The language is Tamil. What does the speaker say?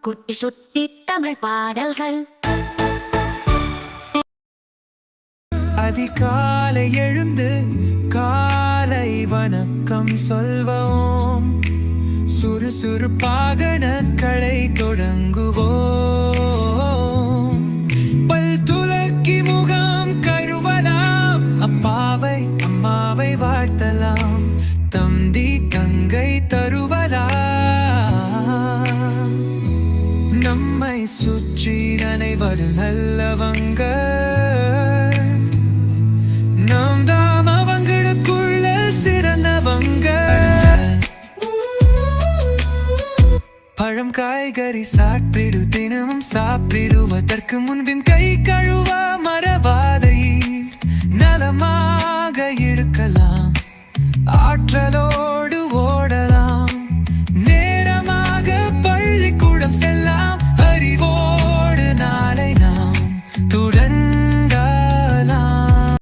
குட்டி சுட்டி தமிழ் பாடல்கள். அதிகாலை எழுந்து காலை வணக்கம் சொல்வோம். சுறுசுறுப்பாக நக்களை தொடங்குவோம். பல் துலக்கி முகாம் கருவலாம். அப்பாவை அம்மாவை வாழ்த்தலாம். தந்தி சுற்றி அனைவரும் நல்லவங்க. நாம் தாம் அவங்களுக்குள்ள சிறந்தவங்க. பழம் காய்கறி சாப்பிடு தினமும் சாப்பிடுவதற்கு முன்பின் கை கழுவ மறவாதை. நலமாக இருக்கலாம்.